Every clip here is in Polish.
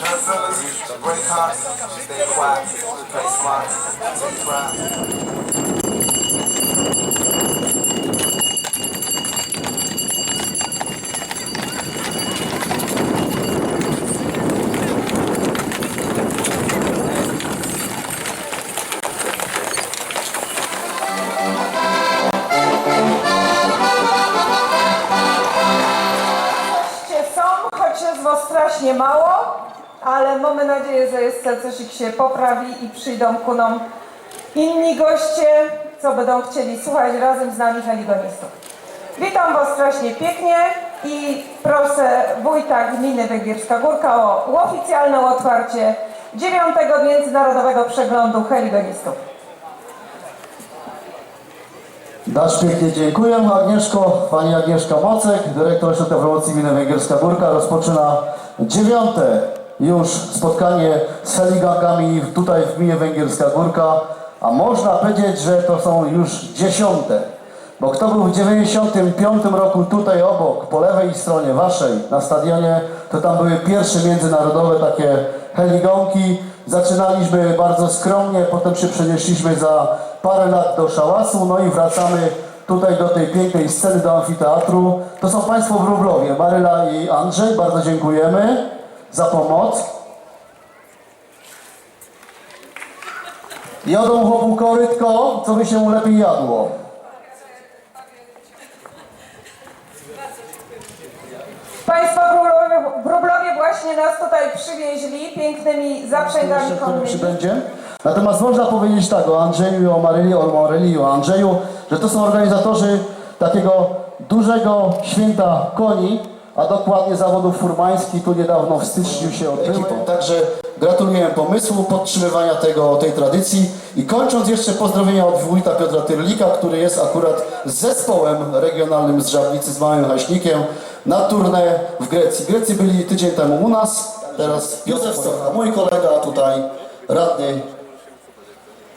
Drug dealers, credit cards, stay quiet, play smart, take pride. Jest coś się poprawi i przyjdą ku nam inni goście, co będą chcieli słuchać razem z nami heligonistów. Witam was strasznie pięknie i proszę wójta gminy Węgierska Górka o oficjalne otwarcie dziewiątego Międzynarodowego Przeglądu Heligonistów. Dasz pięknie dziękuję Agnieszko, Pani Agnieszka Mocek, dyrektor Ośrodka Promocji Gminy Węgierska Górka rozpoczyna dziewiąte już spotkanie z heligangami tutaj w gminie Węgierska Górka, a można powiedzieć, że to są już dziesiąte. Bo kto był w 95 roku tutaj obok, po lewej stronie waszej, na stadionie, to tam były pierwsze międzynarodowe takie heligonki. Zaczynaliśmy bardzo skromnie, potem się przenieśliśmy za parę lat do Szałasu, no i wracamy tutaj do tej pięknej sceny, do amfiteatru. To są Państwo w Rublowie, Maryla i Andrzej, bardzo dziękujemy za pomoc. Jodą chłopu korytko, co by się mu lepiej jadło. Państwo w Wróblowie, właśnie nas tutaj przywieźli pięknymi zaprzęgami konnymi. przybędzie. Natomiast można powiedzieć tak o Andrzeju i o Maryli, o Maryli i o Andrzeju, że to są organizatorzy takiego dużego święta koni, a dokładnie zawodów furmańskich tu niedawno w styczniu się odbyły. Także gratuluję pomysłu, podtrzymywania tego, tej tradycji i kończąc jeszcze pozdrowienia od wójta Piotra Tyrlika, który jest akurat zespołem regionalnym z Żabnicy, z Małym Haśnikiem na turnę w Grecji. W Grecji byli tydzień temu u nas, teraz Józef Socha, mój kolega tutaj, radny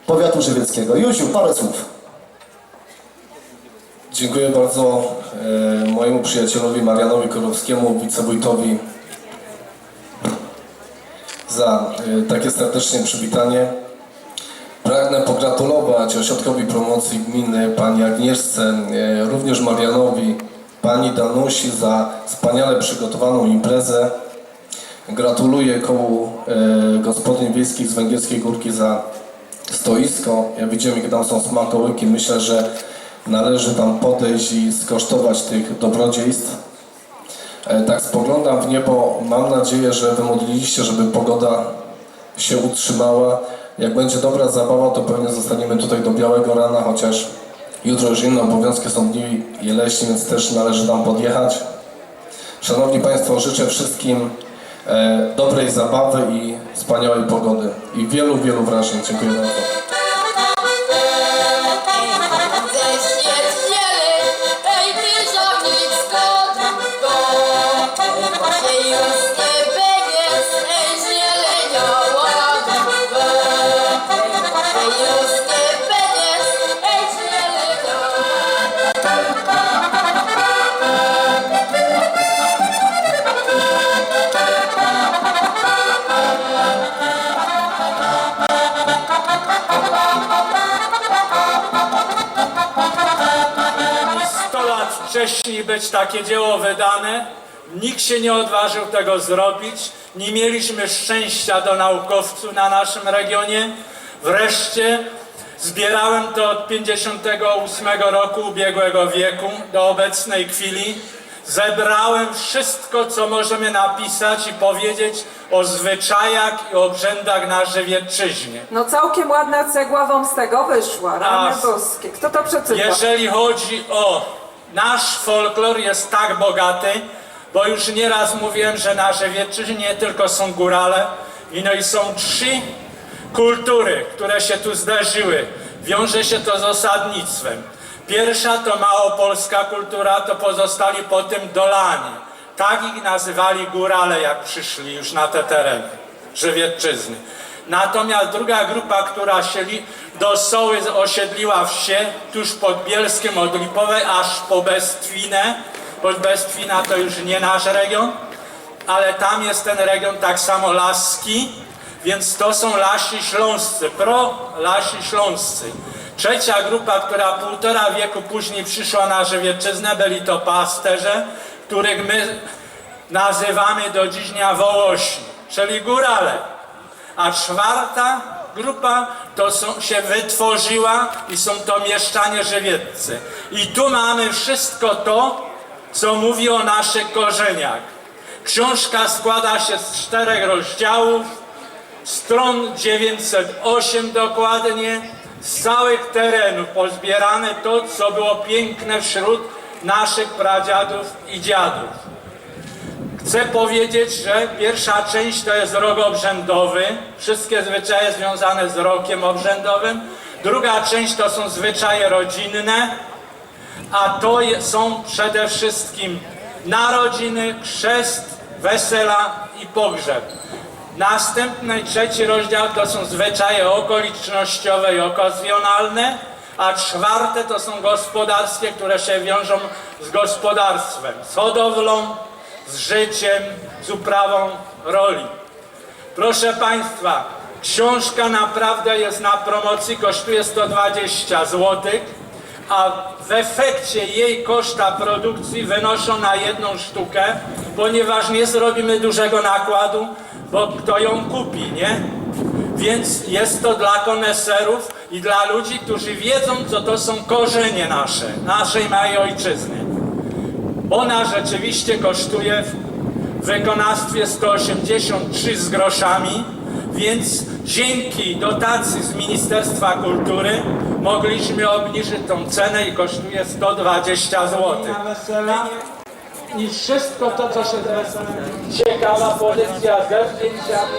powiatu żywieckiego. Józiu, parę słów. Dziękuję bardzo e, mojemu przyjacielowi Marianowi Korowskiemu, wicewójtowi za e, takie serdeczne przywitanie. Pragnę pogratulować Ośrodkowi Promocji Gminy, Pani Agnieszce, e, również Marianowi, Pani Danusi za wspaniale przygotowaną imprezę. Gratuluję kołu gospodyń wiejskich z Węgierskiej Górki za stoisko. Ja widziałem, jakie tam są smakołyki. Myślę, że należy tam podejść i skosztować tych dobrodziejstw. E, Tak spoglądam w niebo. Mam nadzieję, że wymodliliście, żeby pogoda się utrzymała. Jak będzie dobra zabawa, to pewnie zostaniemy tutaj do białego rana, chociaż jutro już inne obowiązki są dni jeleśni, więc też należy tam podjechać. Szanowni Państwo, życzę wszystkim e, dobrej zabawy i wspaniałej pogody i wielu, wielu wrażeń. Dziękuję bardzo. Wcześniej być takie dzieło wydane. Nikt się nie odważył tego zrobić. Nie mieliśmy szczęścia do naukowców na naszym regionie. Wreszcie zbierałem to od 58 roku ubiegłego wieku do obecnej chwili. Zebrałem wszystko, co możemy napisać i powiedzieć o zwyczajach i obrzędach na Żywiecczyźnie. No całkiem ładna cegła wam z tego wyszła, rany boskie. Kto to przeczyta? Jeżeli chodzi o nasz folklor jest tak bogaty, bo już nieraz mówiłem, że na Żywiecczyźnie nie tylko są górale, i no i są trzy kultury, które się tu zdarzyły. Wiąże się to z osadnictwem. Pierwsza to małopolska kultura, to pozostali po tym Dolanie. Tak ich nazywali górale, jak przyszli już na te tereny Żywiecczyzny. Natomiast druga grupa, która się do Soły osiedliła wsie, tuż pod Bielskiem od Lipowej aż po Bestwinę, bo Bestwina to już nie nasz region, ale tam jest ten region tak samo laski, Więc to są Lasi Śląscy, pro Lasi Śląscy. Trzecia grupa, która półtora wieku później przyszła na Żywieczyznę, byli to pasterze, których my nazywamy do dziś dnia Wołośni, czyli górale. A czwarta grupa to są, się wytworzyła i są to mieszczanie żywieccy. I tu mamy wszystko to, co mówi o naszych korzeniach. Książka składa się z czterech rozdziałów, stron 908 dokładnie, z całych terenów pozbierane to, co było piękne wśród naszych pradziadów i dziadów. Chcę powiedzieć, że pierwsza część to jest rok obrzędowy, wszystkie zwyczaje związane z rokiem obrzędowym. Druga część to są zwyczaje rodzinne, a to są przede wszystkim narodziny, chrzest, wesela i pogrzeb. Następny, trzeci rozdział to są zwyczaje okolicznościowe i okazjonalne, a czwarte to są gospodarskie, które się wiążą z gospodarstwem, z hodowlą, z życiem, z uprawą roli. Proszę Państwa, książka naprawdę jest na promocji, kosztuje 120 zł, a w efekcie jej koszta produkcji wynoszą na jedną sztukę, ponieważ nie zrobimy dużego nakładu, bo kto ją kupi, nie? Więc jest to dla koneserów i dla ludzi, którzy wiedzą, co to są korzenie nasze, naszej małej ojczyzny. Ona rzeczywiście kosztuje w wykonawstwie 183 z groszami, więc dzięki dotacji z Ministerstwa Kultury mogliśmy obniżyć tą cenę i kosztuje 120 zł. I wszystko to, co się weselem ciekawa pozycja ze zdjęciami.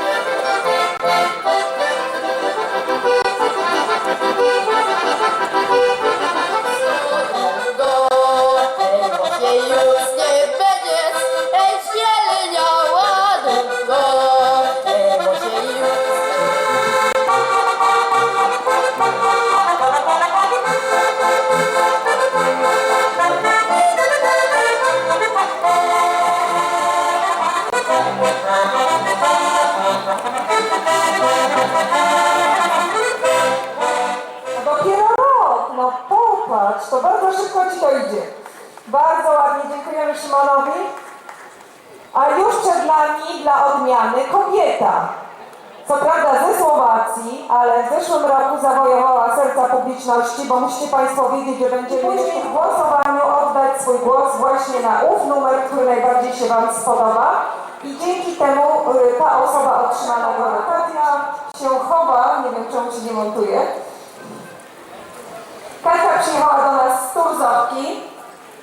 publiczności, bo musicie Państwo wiedzieć, że będziemy później w głosowaniu oddać swój głos właśnie na ów numer, który najbardziej się Wam spodoba. I dzięki temu y, ta osoba otrzyma nagrodę. Katia się chowa, nie wiem czemu się nie montuje. Kasia przyjechała do nas z Turzowki,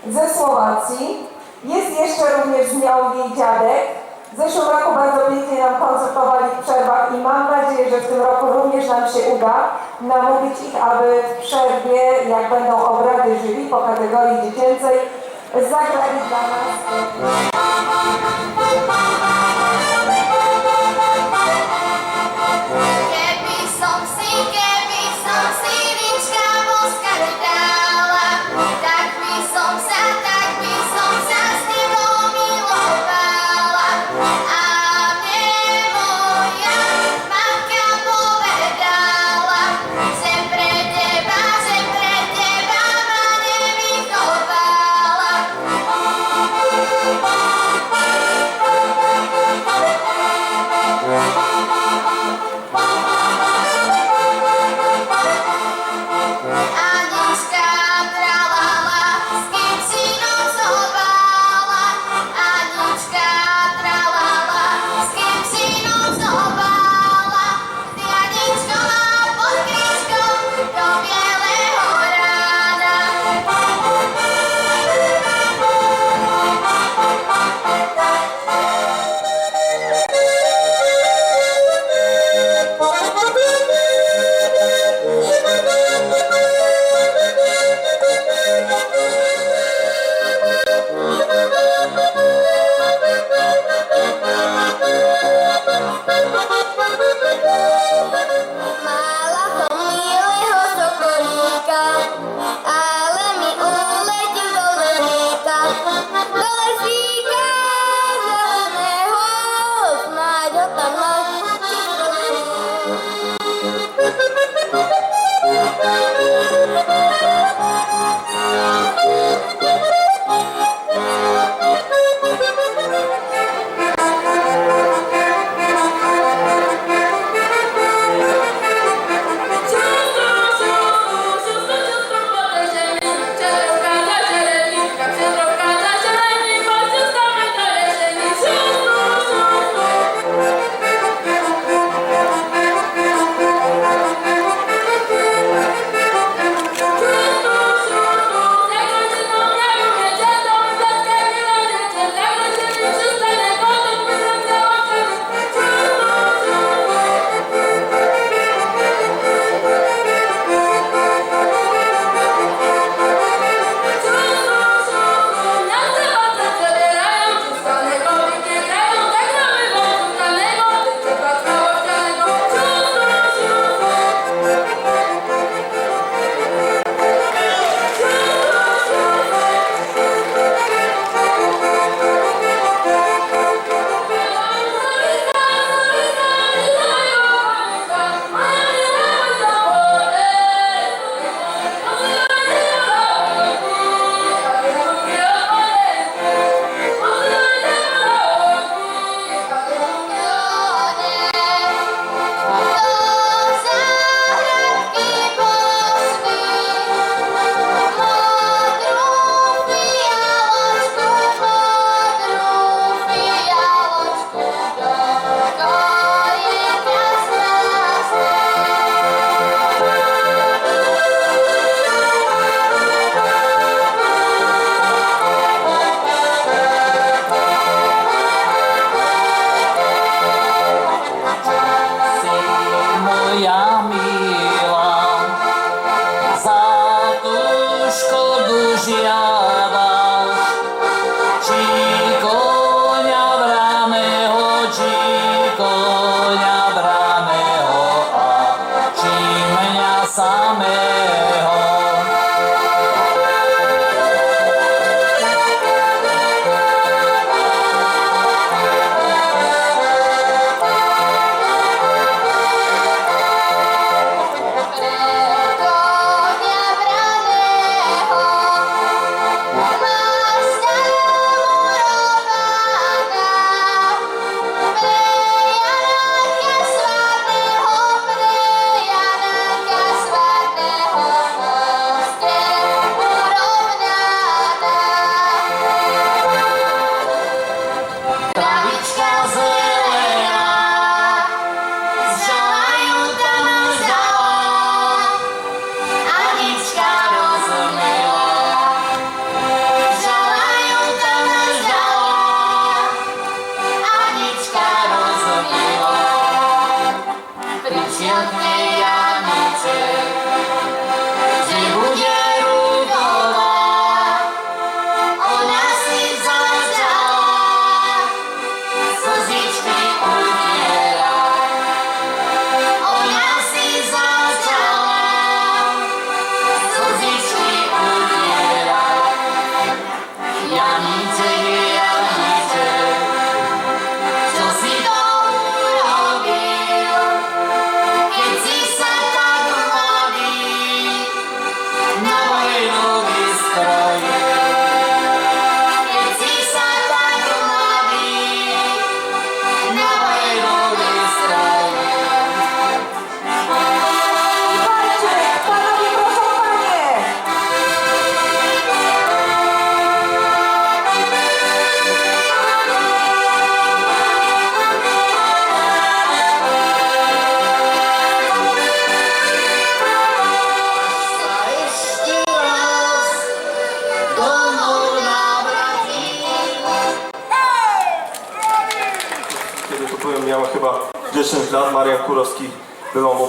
ze Słowacji. Jest jeszcze również z jej dziadek. W zeszłym roku bardzo pięknie nam koncertowali w przerwach i mam nadzieję, że w tym roku również nam się uda namówić ich, aby w przerwie, jak będą obrady żywi po kategorii dziecięcej, zagrali dla nas.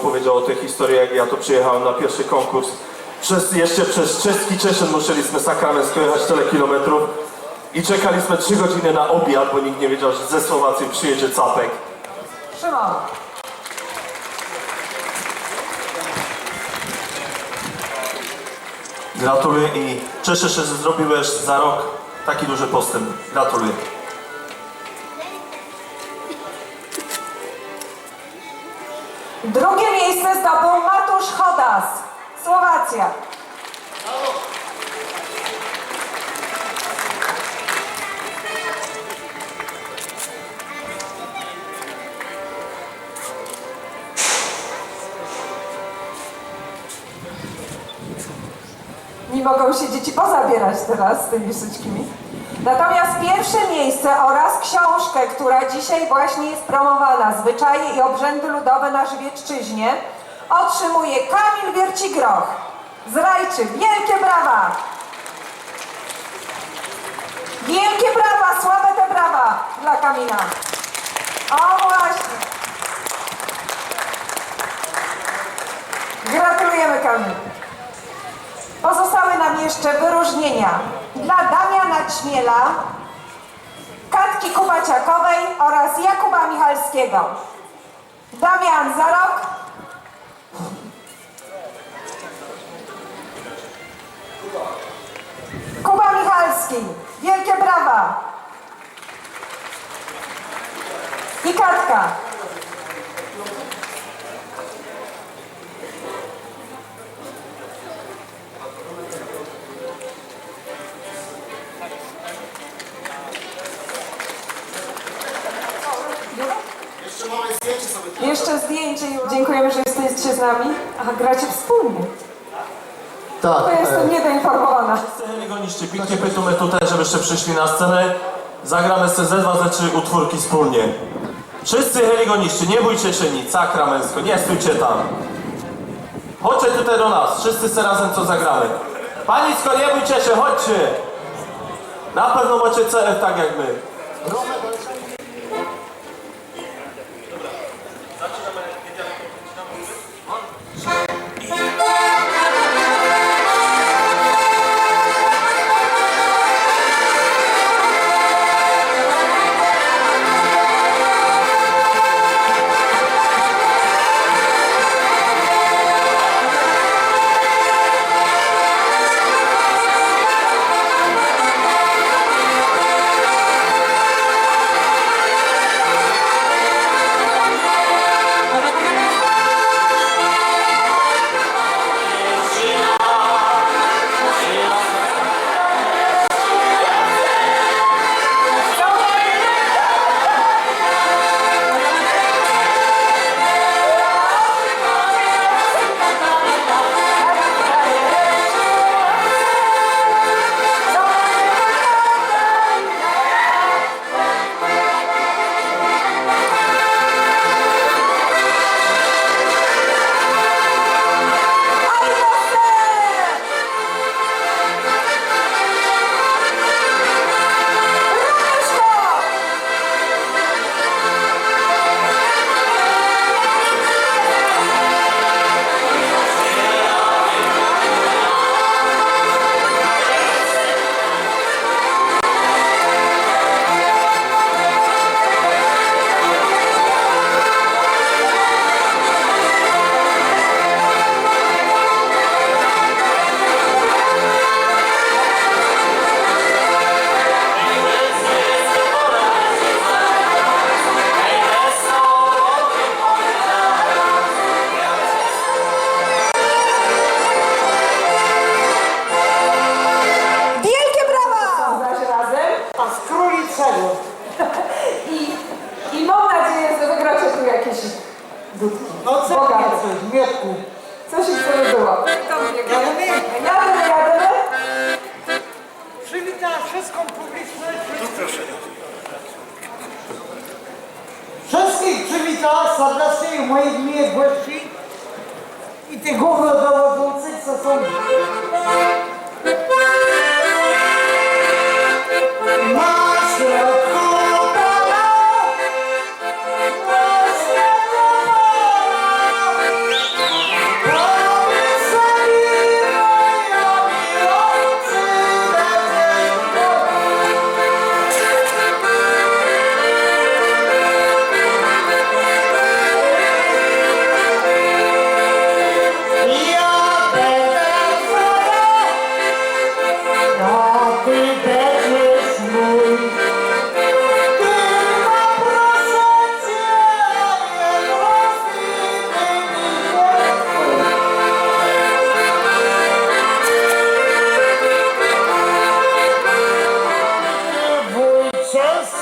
Opowiedział o tej historii, jak ja to przyjechałem na pierwszy konkurs. Przez, jeszcze przez czeski Czeszyn musieliśmy sakramencko jechać tyle kilometrów i czekaliśmy 3 godziny na obiad, bo nikt nie wiedział, że ze Słowacji przyjedzie Capek. Szymon. Gratuluję i cieszę się, że zrobiłeś za rok taki duży postęp. Gratuluję. Słowacja. Nie mogą się dzieci pozabierać teraz z tymi wszystkimi. Natomiast pierwsze miejsce oraz książkę, która dzisiaj właśnie jest promowana, Zwyczaje i obrzędy ludowe na Żywiecczyźnie, otrzymuje Kamil Wiercigroch z Rajczy. Wielkie brawa! Wielkie brawa, słabe te brawa dla Kamila. O właśnie. Gratulujemy Kamil. Pozostały nam jeszcze wyróżnienia dla Damiana Ćmiela, Katki Kubaciakowej oraz Jakuba Michalskiego. Damian za rok. Kuba Michalski. Wielkie brawa. I Katka. Jeszcze zdjęcie. Dziękujemy, że jesteście z nami. Aha, gracie wspólnie. Tak, To niedoinformowana. Goniście, pięknie pytamy tutaj, żebyście przyszli na scenę. Zagramy sobie ze dwa, ze trzy utwórki wspólnie. Wszyscy heligoniści, nie bójcie się nic, sakramencko, nie stójcie tam. Chodźcie tutaj do nas, wszyscy se razem co zagramy. Panicko, nie bójcie się, chodźcie. Na pewno macie CF tak jak my. pessoas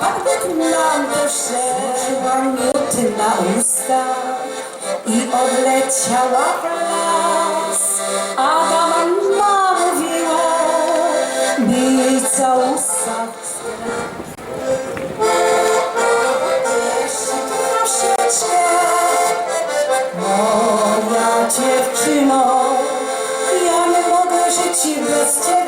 Tak Barwek nam wyszedła mioty na usta i odleciała w las. Adama namówiła, by jej całusa Moja dziewczyno, ja nie mogę żyć bez ciebie.